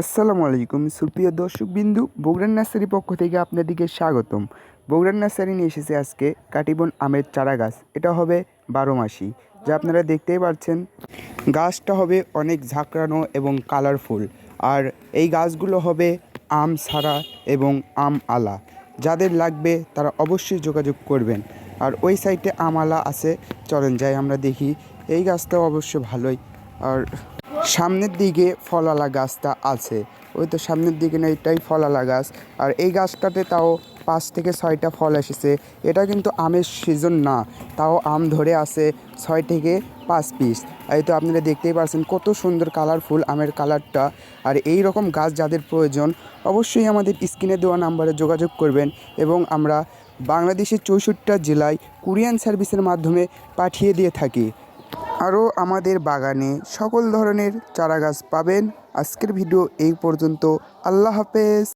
আসসালামু আলাইকুম। সুপ্রিয় দর্শক বিন্দু বগুড়ার নার্সারি পক্ষ থেকে আপনাদেরকে স্বাগতম। বগুড়ার নার্সারি নিয়ে এসেছে আজকে কাটিবন আমের চারা গাছ। এটা হবে বারো মাসি। যা আপনারা দেখতেই পাচ্ছেন, গাছটা হবে অনেক ঝাঁকড়ানো এবং কালারফুল। আর এই গাছগুলো হবে আম সারা এবং আম আলা। যাদের লাগবে তারা অবশ্যই যোগাযোগ করবেন। আর ওই সাইডে আম আলা আছে। চলেন যাই আমরা দেখি। এই গাছটাও অবশ্য ভালোই। আর সামনের দিকে ফলালা গাছটা আছে। ওই তো সামনের দিকে না, এটাই ফলালা গাছ। আর এই গাছটাতে তাও পাঁচ থেকে ছয়টা ফল এসেছে। এটা কিন্তু আমের সিজন না, তাও আম ধরে আছে ছয় থেকে পাঁচ পিস এই তো আপনারা দেখতেই পাচ্ছেন কত সুন্দর কালারফুল আমের কালারটা আর এই রকম গাছ যাদের প্রয়োজন, অবশ্যই আমাদের স্ক্রিনে দেওয়া নাম্বারে যোগাযোগ করবেন এবং আমরা বাংলাদেশের চৌষট্টিটা জেলায় কুরিয়ান সার্ভিসের মাধ্যমে পাঠিয়ে দিয়ে থাকি। আরও আমাদের বাগানে সকল ধরনের চারা গাছ পাবেন। আজকের ভিডিও এই পর্যন্ত। আল্লাহ হাফেজ।